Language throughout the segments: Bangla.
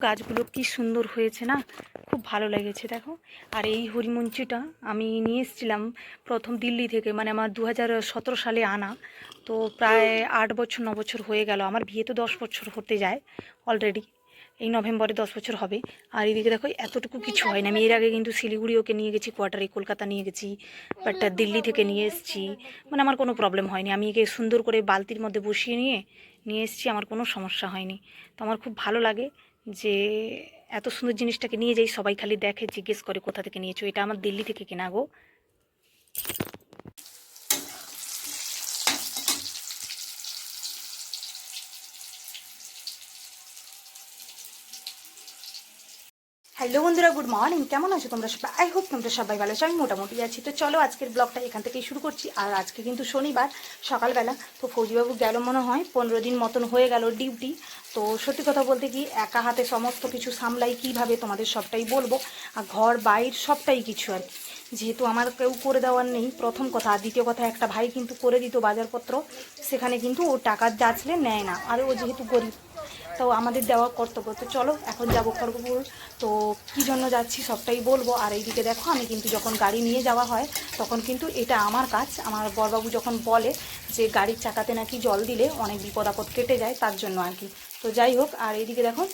গাছগুলো কি সুন্দর হয়েছে না? খুব ভালো লেগেছে, দেখো। আর এই হরিমঞ্চিটা আমি নিয়ে এসেছিলাম প্রথম দিল্লি থেকে মানে আমার দু সালে আনা। তো প্রায় আট বছর, ন বছর হয়ে গেল। আমার বিয়ে তো দশ বছর হতে যায় অলরেডি এই নভেম্বরে দশ বছর হবে। আর এদিকে দেখো, এতটুকু কিছু হয় না আমি এর আগে কিন্তু শিলিগুড়ি ওকে নিয়ে গেছি, কোয়ার্টারে কলকাতা নিয়ে গেছি বাট দিল্লি থেকে নিয়ে এসেছি। মানে আমার কোনো প্রবলেম হয়নি। আমি একে সুন্দর করে বালতির মধ্যে বসিয়ে নিয়ে নিয়ে এসেছি। আমার কোনো সমস্যা হয়নি। তো আমার খুব ভালো লাগে। যে এত সুন্দর জিনিসটাকে নিয়ে যাই, সবাই খালি দেখে, জিজ্ঞেস করে কোথা থেকে নিয়েছো? এটা আমার দিল্লি থেকে কেনা গো। হ্যালো বন্ধুরা গুড মর্নিং কেমন আছো তোমরা সবাই? আই হোপ তোমরা সবাই ভালো আছো। আমি মোটামুটি আছি। তো চলো আজকের ব্লগটা এখান থেকেই শুরু করছি। আর আজকে কিন্তু শনিবার, সকালবেলা। তো ফৌজিবাবু গেল মনে হয়, পনেরো দিন মতন হয়ে গেল ডিউটি। তো সত্যি কথা বলতে কি, একা হাতে সমস্ত কিছু সামলাই কীভাবে তোমাদের সবটাই বলব? আর ঘর বাইর সবটাই কিছু আর কি। যেহেতু আমার কেউ করে দেওয়ার নেই, প্রথম কথা। আর দ্বিতীয় কথা, একটা ভাই কিন্তু করে দিত বাজারপত্র। সেখানে কিন্তু ও টাকা যাচলে নেয় না। আর ও যেহেতু গরিব তো আমাদের দেওয়া কর্তব্য। তো চলো, এখন যাব খড়গপুর। তো কী জন্য যাচ্ছি সবটাই বলব। আর এইদিকে দেখো, আমি কিন্তু যখন গাড়ি নিয়ে যাওয়া হয়, তখন কিন্তু এটা আমার কাজ। আমার বরবাবু যখন বলে যে গাড়ির চাকাতে নাকি জল দিলে অনেক বিপদ আপদ কেটে যায়, তার জন্য আর কি। তো যাই হোক, আর এইদিকে দেখো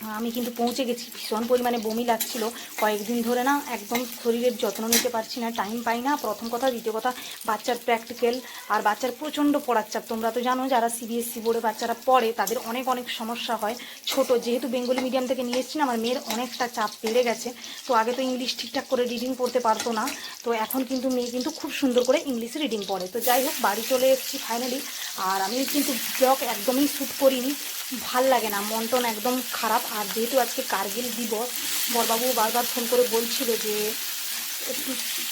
আমি কিন্তু পৌঁছে গেছি। ভীষণ পরিমাণে বমি লাগছিল। কয়েকদিন ধরে না একদম শরীরের যত্ন নিতে পারছি না টাইম পাই না। প্রথম কথা, দ্বিতীয় কথা, বাচ্চার প্র্যাকটিক্যাল আর বাচ্চার প্রচণ্ড পড়ার চাপ তোমরা তো জানো, যারা সিবিএসসি বোর্ডে বাচ্চারা পড়ে, তাদের অনেক অনেক সমস্যা হয়। ছোট, যেহেতু বেঙ্গলি মিডিয়াম থেকে নিয়ে এসেছি না, আমার মেয়ের অনেকটা চাপ বেড়ে গেছে। তো আগে তো ইংলিশ ঠিকঠাক করে রিডিং পড়তে পারতো না। তো এখন কিন্তু মেয়ে কিন্তু খুব সুন্দর করে ইংলিশে রিডিং পড়ে। তো যাই হোক, বাড়ি চলে এসেছি ফাইনালি আর আমি কিন্তু ব্লগ একদমই শ্যুট করিনি। ভালো লাগে না, মন টন একদম খারাপ। আর যেহেতু আজকে কার্গিল দিবস, বরবাবু বারবার ফোন করে বলছিল যে, একটু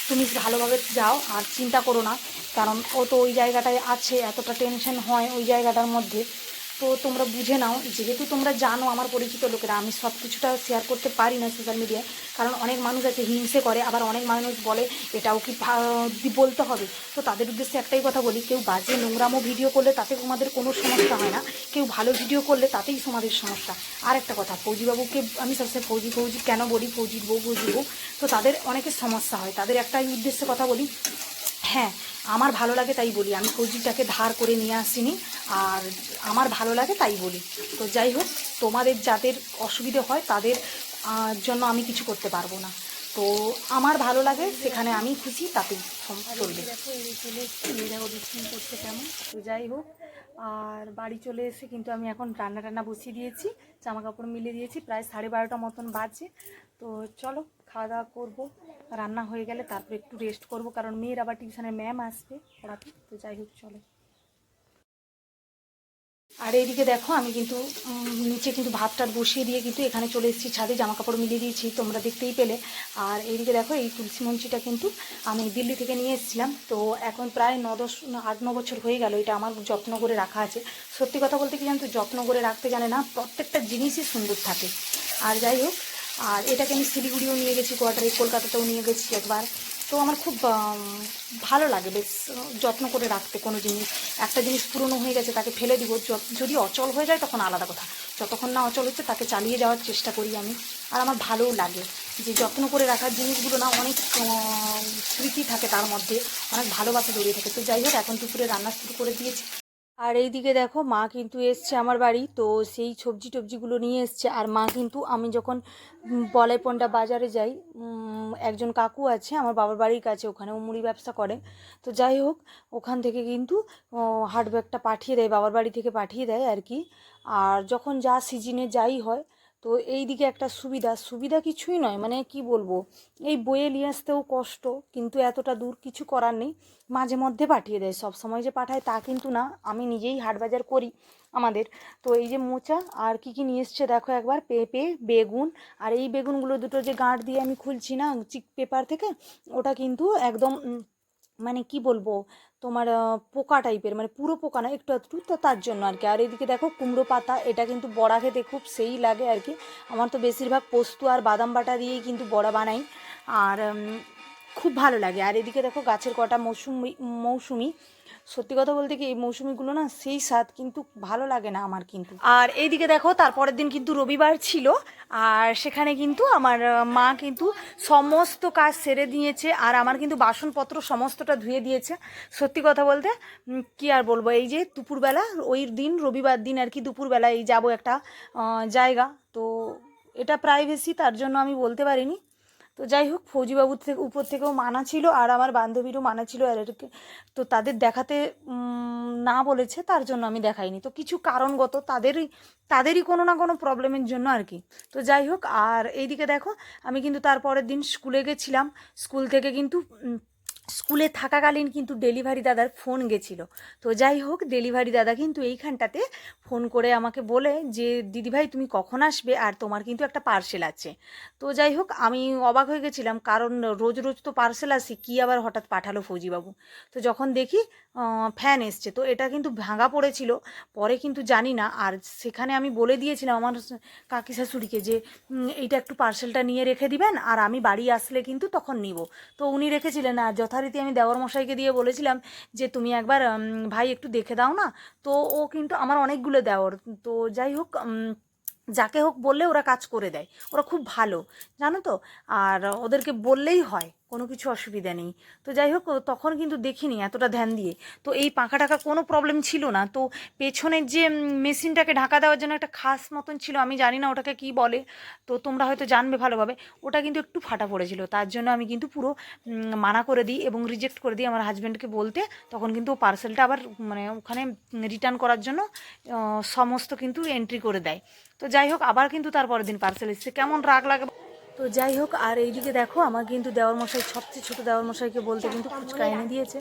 তুমি ভালোভাবে যাও, আর চিন্তা করো না, কারণ ও তো ওই জায়গাটায় আছে, এতটা টেনশন হয় ওই জায়গাটার মধ্যে। তো তোমরা বুঝে নাও, যেহেতু তোমরা জানো আমার পরিচিত লোকেরা, আমি সব কিছুটা শেয়ার করতে পারি না সোশ্যাল মিডিয়ায় কারণ অনেক মানুষ আছে হিংসে করে, আবার অনেক মানুষ বলে এটাও কি বলতে হবে। তো তাদের উদ্দেশ্যে একটাই কথা বলি, কেউ বাজে নোংরামো ভিডিও করলে তাতে তোমাদের কোনো সমস্যা হয় না, কেউ ভালো ভিডিও করলে তাতেই তোমাদের সমস্যা। আর একটা কথা, ফৌজিবাবুকে আমি সবসময় ফৌজি ফৌজি কেন বলি? ফৌজির বউ ফৌজি বউ। তো তাদের অনেকের সমস্যা হয়। তাদের একটাই উদ্দেশ্যে কথা বলি হ্যাঁ আমার ভালো লাগে তাই বলি। আমি ফৌজিটাকে ধার করে নিয়ে আসিনি, আর আমার ভালো লাগে তাই বলি। তো যাই হোক, তোমাদের যাদের অসুবিধে হয় তাদের জন্য আমি কিছু করতে পারব না। তো আমার ভালো লাগে, সেখানে আমি খুশি, তাতেই চলবে। দেখো কেমন তো যাই হোক, আর বাড়ি চলে এসে কিন্তু আমি এখন রান্না টান্না বসিয়ে দিয়েছি জামা কাপড় মিলে দিয়েছি, প্রায় সাড়ে বারোটা মতন বাজে। তো চলো খাওয়া দাওয়া করব, রান্না হয়ে গেলে তারপর একটু রেস্ট করব, কারণ মেয়ের আবার টিউশনের ম্যাম আসবে পড়াতে, তো যাই হোক চলো। আর এইদিকে দেখো, আমি কিন্তু নিচে কিন্তু ভাত টাত বসিয়ে দিয়ে কিন্তু এখানে চলে এসেছি, ছাদে জামা কাপড় মিলিয়ে দিয়েছি, তোমরা দেখতেই পেলে। আর এইদিকে দেখো, এই তুলসী মঞ্চিটা কিন্তু আমি দিল্লি থেকে নিয়ে এসেছিলাম, তো এখন প্রায় ন দশ আট, ন বছর হয়ে গেল, এটা আমার যত্ন করে রাখা আছে। সত্যি কথা বলতে কি জানতো যত্ন করে রাখতে জানে না, প্রত্যেকটা জিনিসই সুন্দর থাকে। আর যাই হোক আর এটাকে আমি শিলিগুড়িও নিয়ে গেছি, কোয়ার্টারে, কলকাতাতেও নিয়ে গেছি একবার। তো আমার খুব ভালো লাগে বেশ, যত্ন করে রাখতে কোনো জিনিস। একটা জিনিস পুরনো হয়ে গেছে, তাকে ফেলে দিব। যদি অচল হয়ে যায় তখন আলাদা কথা। যতক্ষণ না অচল হচ্ছে তাকে চালিয়ে যাওয়ার চেষ্টা করি আমি। আর আমার ভালোও লাগে যে যত্ন করে রাখার জিনিসগুলো না অনেক স্মৃতি থাকে তার মধ্যে, অনেক ভালোবাসা জড়িয়ে থাকে। তো যাই হোক, এখন দুপুরে রান্না শুরু করে দিয়েছি। আর এইদিকে দেখো মা কিন্তু এসছে আমার বাড়ি, তো সেই সবজি টবজিগুলো নিয়ে এসছে। আর মা কিন্তু আমি যখন বলাইপন্ডা বাজারে যাই একজন কাকু আছে, আমার বাবার বাড়ির কাছে ওখানে ও মুড়ি ব্যবসা করে। তো যাই হোক, ওখান থেকে কিন্তু হাট ব্যাগটা পাঠিয়ে দেয়, বাবার বাড়ি থেকে পাঠিয়ে দেয় আর কি। আর যখন যা সিজনে যাই হয় তো এই দিকে একটা সুবিধা সুবিধা কিছুই নয়। মানে কি বলব, এই বইয়ে নিয়ে আসতেও কষ্ট, কিন্তু এতটা দূর কিছু করার নেই। মাঝে মধ্যে পাঠিয়ে দেয়, সব সময় যে পাঠায় তা কিন্তু না। আমি নিজেই হাট বাজার করি আমাদের। তো এই যে মোচা, আর কি কি নিয়ে এসছে দেখো একবার? পেঁপে, বেগুন, আর এই বেগুনগুলো দুটো যে গাঁট দিয়ে আমি খুলছি না, চিক পেপার থেকে, ওটা কিন্তু একদম মানে কি বলব তোমার পোকা টাইপের মানে পুরো পোকা না, একটু একটু তো তার জন্য আর কি। আর এদিকে দেখো কুমড়ো পাতা, এটা কিন্তু বড়া খেতে খুব সেই লাগে আর কি। আমার তো বেশিরভাগ পোস্ত আর বাদাম বাটা দিয়েই কিন্তু বড়া বানাই। আর খুব ভালো লাগে। আর এদিকে দেখো গাছের কটা মৌসুমি মৌসুমি। সত্যি কথা বলতে কি এই মৌসুমিগুলো না সেই স্বাদ কিন্তু ভালো লাগে না আমার কিন্তু। আর এইদিকে দেখো, তারপরের দিন কিন্তু রবিবার ছিল, আর সেখানে কিন্তু আমার মা কিন্তু সমস্ত কাজ সেরে দিয়েছে, আর আমার কিন্তু বাসনপত্র সমস্তটা ধুয়ে দিয়েছে। সত্যি কথা বলতে কি আর বলব, এই যে দুপুরবেলা, ওই দিন, রবিবার দিন আর কি দুপুরবেলা এই যাব একটা জায়গা। তো এটা প্রাইভেসি তার জন্য আমি বলতে পারিনি। তো যাই হোক ফৌজিবাবুর থেকে, উপর থেকেও মানা ছিল আর আমার বান্ধবীরও মানা ছিল আর তো তাদের দেখাতে না বলেছে, তার জন্য আমি দেখাইনি। তো কিছু কারণগত তাদেরই তাদেরই কোনো না কোনো প্রবলেমের জন্য আর কি। তো যাই হোক আর এইদিকে দেখো, আমি কিন্তু তারপরের দিন স্কুলে গেছিলাম। স্কুল থেকে কিন্তু স্কুলে থাকাকালীন কিন্তু ডেলিভারি দাদার ফোন গেছিল। তো যাই হোক, ডেলিভারি দাদা কিন্তু এইখানটাতে ফোন করে আমাকে বলে যে, দিদিভাই, তুমি কখন আসবে? আর তোমার কিন্তু একটা পার্সেল আছে। তো যাই হোক, আমি অবাক হয়ে গেছিলাম, কারণ রোজ রোজ তো পার্সেল আসে, কী আবার হঠাৎ পাঠালো ফৌজিবাবু? তো যখন দেখি ফ্যান এসছে, তো এটা কিন্তু ভাঙা পড়েছিল, পরে কিন্তু জানি না। আর সেখানে আমি বলে দিয়েছিলাম আমার কাকি শাশুড়িকে যে এইটা একটু পার্সেলটা নিয়ে রেখে দিবেন, আর আমি বাড়ি আসলে কিন্তু তখন নিব। তো উনি রেখেছিলেন, আর যথারীতি আমি দেওয়ার মশাইকে দিয়ে বলেছিলাম যে তুমি একবার ভাই একটু দেখে দাও না? তো ও কিন্তু আমার অনেকগুলো দেওয়ার তো যাই হোক যাকে হোক বললে ওরা কাজ করে দেয়। ওরা খুব ভালো, জানো তো? আর ওদেরকে বললেই হয়। কোনো কিছু অসুবিধা নেই। তো যাই হোক, তখন কিন্তু দেখিনি এতটা ধ্যান দিয়ে। তো এই পাখা টাকা কোনো প্রবলেম ছিল না। তো পেছনের যে মেশিনটাকে ঢাকা দেওয়ার জন্য একটা খাস মতন ছিল, আমি জানি না ওটাকে কি বলে। তো তোমরা হয়তো জানবে ভালোভাবে। ওটা কিন্তু একটু ফাটা পড়েছিল। তার জন্য আমি কিন্তু পুরো মানা করে দিই এবং রিজেক্ট করে দিই আমার হাজব্যান্ডকে বলতে। তখন কিন্তু পার্সেলটা আবার মানে ওখানে রিটার্ন করার জন্য সমস্ত কিন্তু এন্ট্রি করে দেয়। তো যাই হোক, আবার কিন্তু তারপরের দিন পার্সেল এসছে। কেমন রাগ লাগে তো যাই হোক আর এইদিকে দেখো আমার কিন্তু দেওয়ার মশাই সবচেয়ে ছোটো দেওয়ার মশাইকে বলতে কিন্তু ফুচকা এনে দিয়েছে।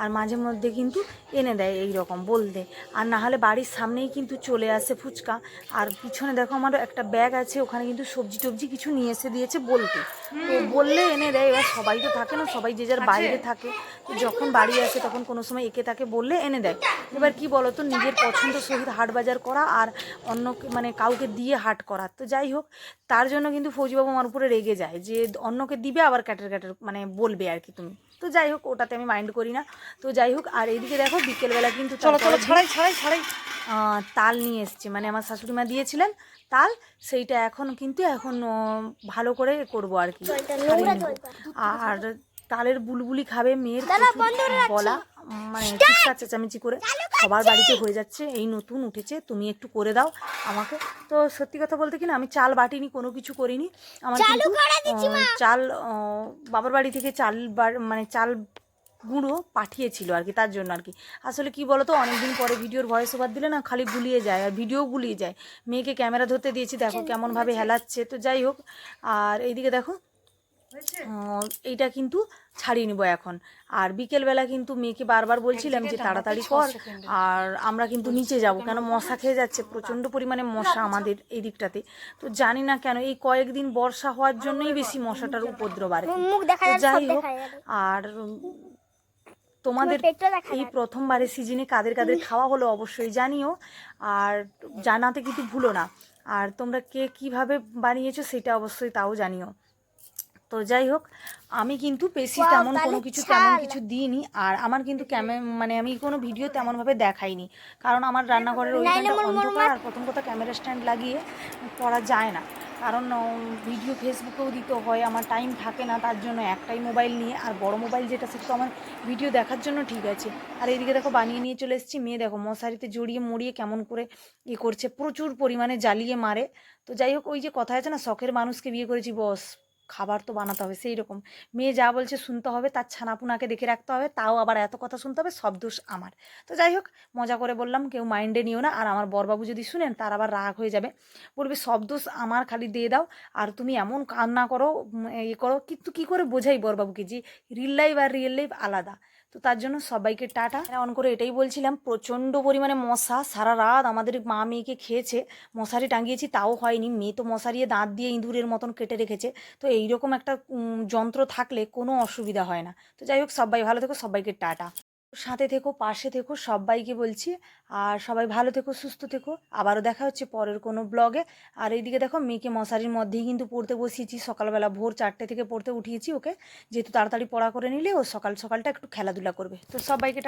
আর মাঝে মধ্যে কিন্তু এনে দেয় এই রকম বলতে। আর না হলে বাড়ির সামনেই কিন্তু চলে আসে ফুচকা। আর পিছনে দেখো আমার একটা ব্যাগ আছে ওখানে কিন্তু সবজি টবজি কিছু নিয়ে এসে দিয়েছে বলতে। তো বললে এনে দেয় এবার সবাই তো থাকে না সবাই যে যার বাইরে থাকে। তো যখন বাড়ি আসে তখন কোনো সময় একে তাকে বললে এনে দেয়। এবার কি বলো তো নিজের পছন্দ সহিত হাট বাজার করা আর অন্য মানে কাউকে দিয়ে হাট করা। তো যাই হোক তার জন্য কিন্তু ফৌজিবাবু আমার উপরে রেগে যায় যে অন্যকে দিবে আবার ক্যাটার ক্যাটার মানে বলবে আর কি তুমি। তো যাই হোক ওটাতে আমি মাইন্ড করি না। তো যাই হোক আর এইদিকে দেখো বিকেলবেলা কিন্তু চলো চলো ছড়াই ছড়াই ছড়াই। তাল নিয়ে এসছে। মানে আমার শাশুড়ি মা দিয়েছিলেন তাল সেইটা এখন কিন্তু এখন ভালো করে করব আর কি। আর তালের বুলবুলি খাবে মেয়ের বলা মানে চিৎকার চেঁচামেচি করে সবার বাড়িতে হয়ে যাচ্ছে এই নতুন উঠেছে তুমি একটু করে দাও আমাকে। তো সত্যি কথা বলতে কি না আমি চাল বাটিনি কোনো কিছু করিনি। আমার কিন্তু চাল বাবার বাড়ি থেকে চাল মানে চাল গুঁড়ো পাঠিয়েছিল আর কি তার জন্য আর কি। আসলে কি বলতো অনেকদিন পরে ভিডিওর ভয়েস ওভার দিলে না খালি গুলিয়ে যায় আর ভিডিও গুলিয়ে যায়। মেয়েকে ক্যামেরা ধরতে দিয়েছি দেখো কেমনভাবে হেলাচ্ছে তো যাই হোক। আর এইদিকে দেখো এইটা কিন্তু ছাড়িয়ে নিব এখন। আর বিকেলবেলা কিন্তু মেয়েকে বারবার বলছিলাম যে তাড়াতাড়ি কর আর আমরা কিন্তু নিচে যাব কেন? মশা খেয়ে যাচ্ছে প্রচণ্ড পরিমাণে মশা আমাদের এই দিকটাতে। তো জানি না কেন এই কয়েকদিন বর্ষা হওয়ার জন্যই বেশি মশাটার উপদ্রব আর যাই হোক আর তোমাদের এই। প্রথমবারের সিজনে কাদের কাদের খাওয়া হলো অবশ্যই জানিও আর জানাতে কিন্তু ভুলো না। আর তোমরা কে কীভাবে বানিয়েছো সেটা অবশ্যই তাও জানিও। তো যাই হোক আমি কিন্তু Wow, তেমন কোনো কিছু তেমন কিছু দিইনি আর আমার কিন্তু ক্যামে মানে আমি কোনো ভিডিও তেমনভাবে দেখাইনি। কারণ আমার রান্নাঘরের ওইখানটা অন্ধকার আর প্রথম কথা ক্যামেরা স্ট্যান্ড লাগিয়ে করা যায় না। কারণ ভিডিও ফেসবুকেও দিতে হয় আমার টাইম থাকে না তার জন্য একটাই মোবাইল নিয়ে আর বড় মোবাইল যেটা সেটা তো আমার ভিডিও দেখার জন্য ঠিক আছে। আর এইদিকে দেখো বানিয়ে নিয়ে চলে এসেছি মেয়ে দেখো মশারিতে জড়িয়ে মরিয়ে কেমন করে ইয়ে করছে প্রচুর পরিমাণে জ্বালিয়ে মারে। তো যাই হোক ওই যে কথা আছে না শখের মানুষকে বিয়ে করেছি বস। খাবার তো বানাতে হবে সেই রকম মেয়ে যা বলছে শুনতে হবে, তার ছানাপুনাকে দেখে রাখতে হবে, তাও আবার এত কথা শুনতে হবে, সব দোষ আমার। তো যাই হোক, মজা করে বললাম, কেউ মাইন্ডে নিও না, আর আমার বরবাবু যদি শুনেন, তার আবার রাগ হয়ে যাবে। বলবে, সব দোষ আমার, খালি দিয়ে দাও, আর তুমি এমন কান্না করো এ করো, কিন্তু কী করে বোঝাই বরবাবুকে যে রিল লাইফ আর রিয়েল লাইফ আলাদা? তো তার জন্য সবাইকে টাটা। অন করে এটাই বলছিলাম, প্রচণ্ড পরিমাণে মশা, সারা রাত আমাদের মা মেয়েকে খেয়েছে, মশারি টাঙিয়েছি, তাও হয়নি। মেয়ে তো মশারিয়ে দাঁত দিয়ে ইঁদুরের মতন কেটে রেখেছে। তো এইরকম একটা যন্ত্র থাকলে কোনো অসুবিধা হয় না। তো যাই হোক, সবাই ভালো থেকো, সবাইকে টাটা। সাথে থেকো, পাশে থেকো, সবাইকে বলছি। আর সবাই ভালো থেকো, সুস্থ থেকো। আবারও দেখা হচ্ছে পরের কোনো ব্লগে। আর এইদিকে দেখো, মেয়েকে মশারির মধ্যেই কিন্তু পড়তে বসিয়েছি। সকালবেলা ভোর চারটে থেকে পড়তে উঠিয়েছি ওকে। যেহেতু তাড়াতাড়ি পড়া করে নিলে ও সকাল সকালটা একটু খেলাধুলা করবে। তো সবাইকে